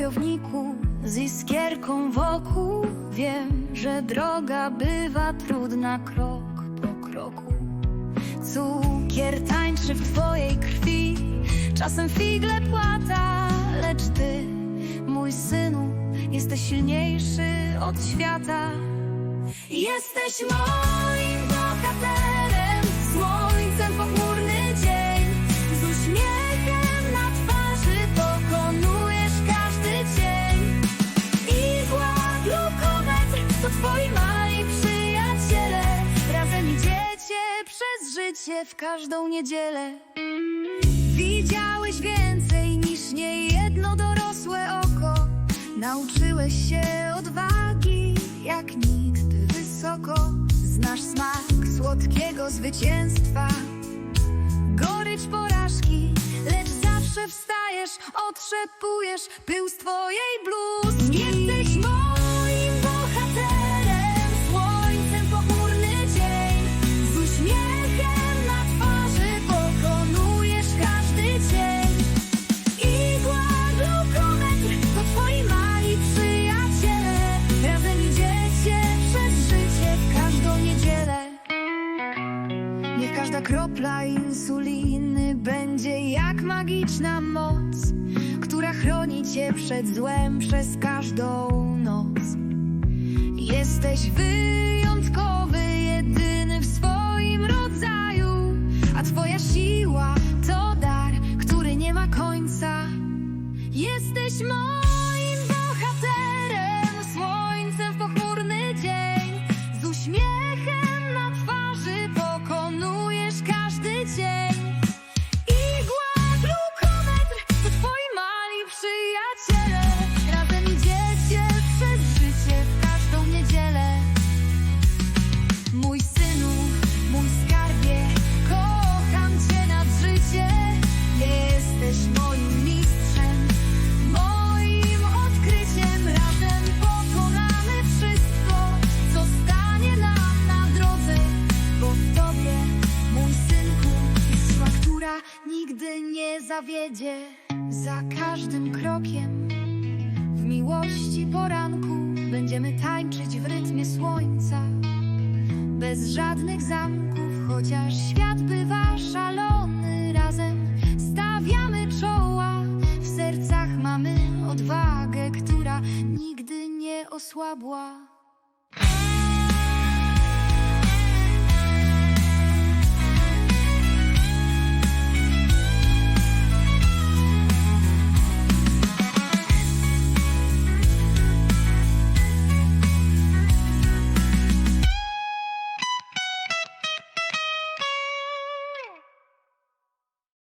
wojowniku z iskierką wokół. Wiem, że droga bywa trudna krok po kroku. Cukier tańczy w twojej krwi. Czasem figle płata Lecz ty, mój synu Jesteś silniejszy od świata. Jesteś moim bohaterem przez życie W każdą niedzielę. Widziałeś więcej niż niejedno dorosłe oko. Nauczyłeś się odwagi jak nikt wysoko. Znasz smak słodkiego zwycięstwa. Gorycz porażki, lecz zawsze wstajesz Otrzepujesz pył z twojej bluzki. Jesteś moim każda kropla insuliny będzie jak magiczna moc, która chroni cię przed złem przez każdą noc. Jesteś wyjątkowy, jedyny w swoim rodzaju, a twoja siła to dar, który nie ma końca. Jesteś moim Za każdym krokiem w miłości poranku będziemy tańczyć w rytmie słońca. Bez żadnych zamków, chociaż świat bywa szalony, razem stawiamy czoła. W sercach mamy odwagę, która nigdy nie osłabła.